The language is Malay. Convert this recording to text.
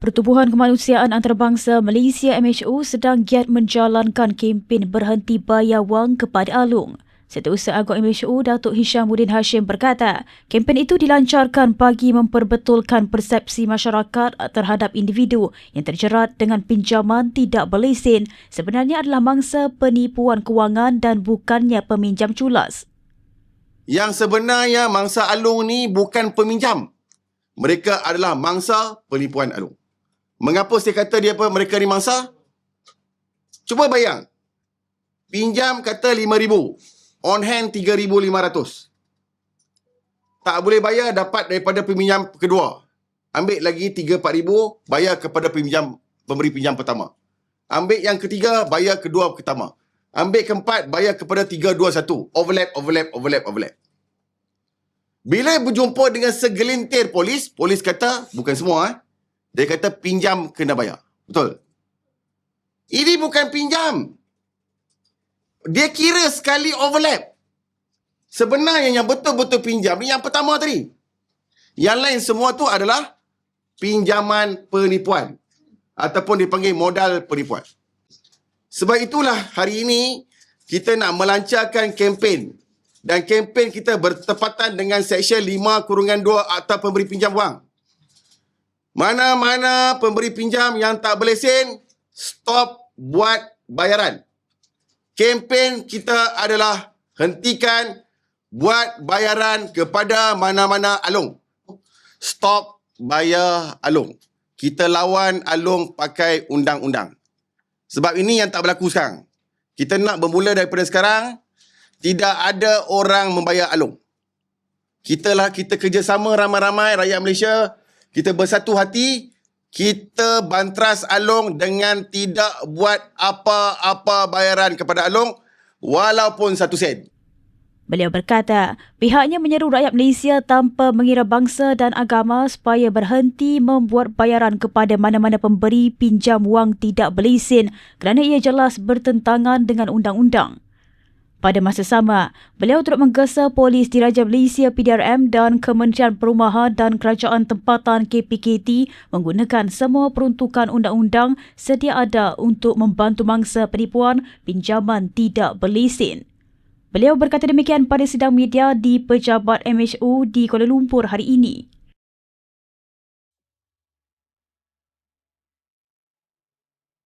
Pertubuhan Kemanusiaan Antarabangsa Malaysia MHO sedang giat menjalankan kempen berhenti bayar wang kepada Alung. Setiausaha Agung MHO Datuk Hishamuddin Hashim berkata, kempen itu dilancarkan bagi memperbetulkan persepsi masyarakat terhadap individu yang terjerat dengan pinjaman tidak berlesen sebenarnya adalah mangsa penipuan kewangan dan bukannya peminjam culas. Yang sebenarnya mangsa Alung ni bukan peminjam. Mereka adalah mangsa penipuan Alung. Mengapa saya kata dia apa mereka ni mangsa? Cuba bayang. Pinjam kata RM5,000. On hand RM3,500. Tak boleh bayar dapat daripada peminjam kedua. Ambil lagi RM3,000-RM4,000 bayar kepada peminjam pemberi pinjam pertama. Ambil yang ketiga bayar kedua pertama. Ambil keempat bayar kepada tiga, dua, satu. Overlap, overlap, overlap, overlap. Bila berjumpa dengan segelintir polis, polis kata, bukan semua eh, dia kata pinjam kena bayar. Betul? Ini bukan pinjam. Dia kira sekali overlap. Sebenarnya yang betul-betul pinjam ni yang pertama tadi. Yang lain semua tu adalah pinjaman penipuan. Ataupun dipanggil modal penipuan. Sebab itulah hari ini kita nak melancarkan kempen. Dan kempen kita bertepatan dengan Seksyen 5 kurungan 2 Akta Pemberi Pinjam Wang. Mana-mana pemberi pinjam yang tak berlesen, stop buat bayaran. Kempen kita adalah hentikan buat bayaran kepada mana-mana alung. Stop bayar alung. Kita lawan alung pakai undang-undang. Sebab ini yang tak berlaku sekarang. Kita nak bermula daripada sekarang, tidak ada orang membayar alung. Kita lah kita kerjasama ramai-ramai rakyat Malaysia kita bersatu hati, kita bantras Along dengan tidak buat apa-apa bayaran kepada Along walaupun satu sen. Beliau berkata, pihaknya menyeru rakyat Malaysia tanpa mengira bangsa dan agama supaya berhenti membuat bayaran kepada mana-mana pemberi pinjam wang tidak berlesen kerana ia jelas bertentangan dengan undang-undang. Pada masa sama, beliau turut menggesa polis Diraja Malaysia PDRM dan Kementerian Perumahan dan Kerajaan Tempatan KPKT menggunakan semua peruntukan undang-undang sedia ada untuk membantu mangsa penipuan pinjaman tidak berlesen. Beliau berkata demikian pada sidang media di Pejabat MHO di Kuala Lumpur hari ini.